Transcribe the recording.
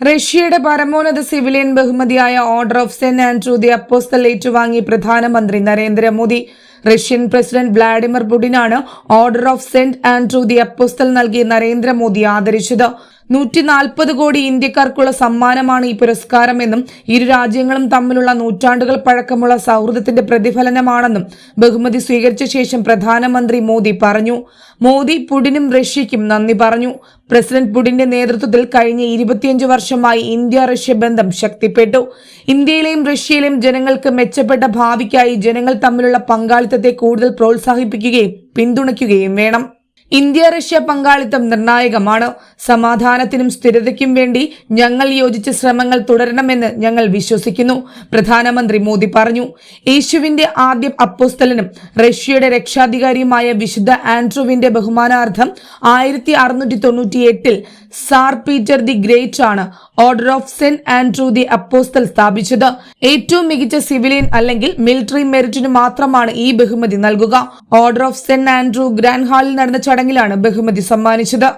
റഷ്യയുടെ പരമോന്നത സിവിലിയൻ ബഹുമതിയായ order of saint Andrew the apostle ഏറ്റുവാങ്ങി പ്രധാനമന്ത്രി Narendra Modi. Russian president Vladimir പുടിനാണ് order of saint Andrew the apostle നൽകി നരേന്ദ്രമോദി ആദരിച്ചത്. നൂറ്റി നാൽപ്പത് കോടി ഇന്ത്യക്കാർക്കുള്ള സമ്മാനമാണ് ഈ പുരസ്കാരമെന്നും ഇരു രാജ്യങ്ങളും തമ്മിലുള്ള നൂറ്റാണ്ടുകൾ പഴക്കമുള്ള സൗഹൃദത്തിന്റെ പ്രതിഫലനമാണെന്നും ബഹുമതി സ്വീകരിച്ച ശേഷം പ്രധാനമന്ത്രി മോദി പറഞ്ഞു. മോദി പുടിനും റഷ്യയ്ക്കും നന്ദി പറഞ്ഞു. പ്രസിഡന്റ് പുടിന്റെ നേതൃത്വത്തിൽ കഴിഞ്ഞ ഇരുപത്തിയഞ്ച് വർഷമായി ഇന്ത്യ റഷ്യ ബന്ധം ശക്തിപ്പെട്ടു. ഇന്ത്യയിലെയും റഷ്യയിലെയും ജനങ്ങൾക്ക് മെച്ചപ്പെട്ട ഭാവിക്കായി ജനങ്ങൾ തമ്മിലുള്ള പങ്കാളിത്തത്തെ കൂടുതൽ പ്രോത്സാഹിപ്പിക്കുകയും പിന്തുണയ്ക്കുകയും വേണം. ഇന്ത്യ റഷ്യ പങ്കാളിത്തം നിർണായകമാണ്. സമാധാനത്തിനും സ്ഥിരതയ്ക്കും വേണ്ടി ഞങ്ങൾ യോജിച്ച ശ്രമങ്ങൾ തുടരണമെന്ന് ഞങ്ങൾ വിശ്വസിക്കുന്നു പ്രധാനമന്ത്രി മോദി പറഞ്ഞു. യേശുവിന്റെ ആദ്യ അപ്പോസ്തലനും റഷ്യയുടെ രക്ഷാധികാരിയുമായ വിശുദ്ധ ആൻഡ്രൂവിന്റെ ബഹുമാനാർത്ഥം ആയിരത്തി അറുന്നൂറ്റി തൊണ്ണൂറ്റി സാർ പീറ്റർ ദി ഗ്രേറ്റ് ആണ് Order of Saint Andrew the Apostle സ്ഥാപിച്ചത്. ഏറ്റവും മികച്ച സിവിലിയൻ അല്ലെങ്കിൽ മിലിറ്ററി മെറിറ്റിന് മാത്രമാണ് ഈ ബഹുമതി നൽകുക. Order of Saint Andrew grand ഹാളിൽ നടന്ന ചടങ്ങിലാണ് ബഹുമതി സമ്മാനിച്ചത്.